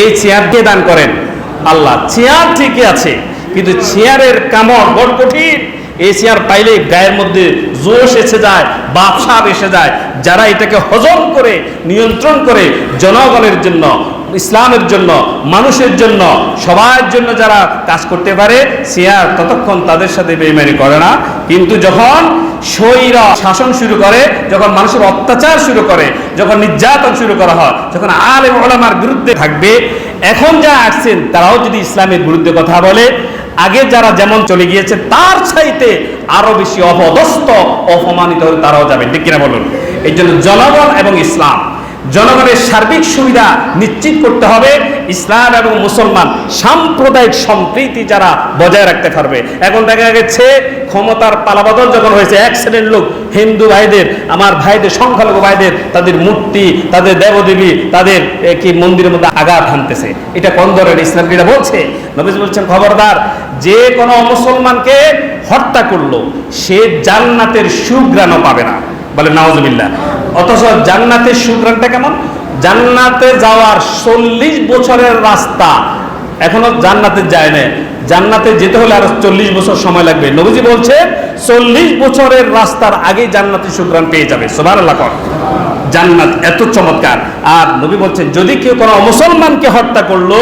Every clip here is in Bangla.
এই চেয়ার কে দান করেন। আল্লাহ, চেয়ার ঠিকই আছে, কিন্তু চেয়ারের কামড় বড় কঠিন। এই চেয়ার পাইলে গায়ের মধ্যে জোশ এসে যায় বাপসাপ এসে যায়। যারা এটাকে হজম করে, নিয়ন্ত্রণ করে জনগণের জন্য, ইসলামের জন্য, মানুষের জন্য, সবার জন্য যারা কাজ করতে পারে, চেয়ার ততক্ষণ তাদের সাথে বেইমানি করে না। কিন্তু যখন স্বৈরা শাসন শুরু করে, যখন মানুষের অত্যাচার শুরু করে, যখন নির্যাতন শুরু করা হয়, যখন আলেম ওলামার বিরুদ্ধে থাকবে, এখন যারা আসছেন, তারাও যদি ইসলামের বিরুদ্ধে কথা বলে, আগে যারা যেমন চলে গিয়েছে, তার চাইতে আরও বেশি অপদস্থ, অপমানিত হলে তারাও যাবে ঠিক কিনা বলুন? এই জন্য জনগণ এবং ইসলাম জনগণের সার্বিক সুবিধা নিশ্চিত করতে হবে। ইসলাম এবং মুসলমান সাম্প্রদায়িক সম্প্রীতি যারা বজায় রাখতে পারবে। এখন দেখা গেছে, ক্ষমতার পালাবদল যখন হয়েছে, এক শ্রেণির লোক, হিন্দু ভাইদের, আমার ভাইদের, সংখ্যালঘু ভাইদের, তাদের মূর্তি, তাদের দেবদেবী, তাদের কি মন্দিরের মধ্যে আঘাত হানতেছে। এটা কোন ধরনের ইসলাম এটা বলছে? নবীজ বলছেন, খবরদার, যে কোনো মুসলমানকে হত্যা করল, সে জান্নাতের সুগ্রাণও পাবে না। বলে নাওজবিল্লাহ অথচ জান্নাতের সুগ্রাণটা কেমন? জান্নাতে যাওয়ার চল্লিশ বছরের রাস্তা এখনও জান্নাতে যায় না জান্নাতে যেতে হলে আরও চল্লিশ বছর সময় লাগবে। নবীজি বলছে, চল্লিশ বছরের রাস্তার আগে জান্নাতের সুগ্রাণ পেয়ে যাবে। সোভার আল্লাহ জান্নাত এত চমৎকার। আর নবী বলছেন, যদি কেউ কোনো মুসলমানকে হত্যা করল,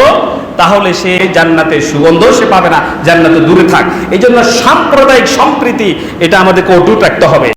তাহলে সে জান্নাতের সুগন্ধ সে পাবে না। জান্নাতে দূরে থাক। এই জন্য সাম্প্রদায়িক সম্প্রীতি, এটা আমাদেরকে অটুট রাখতে হবে।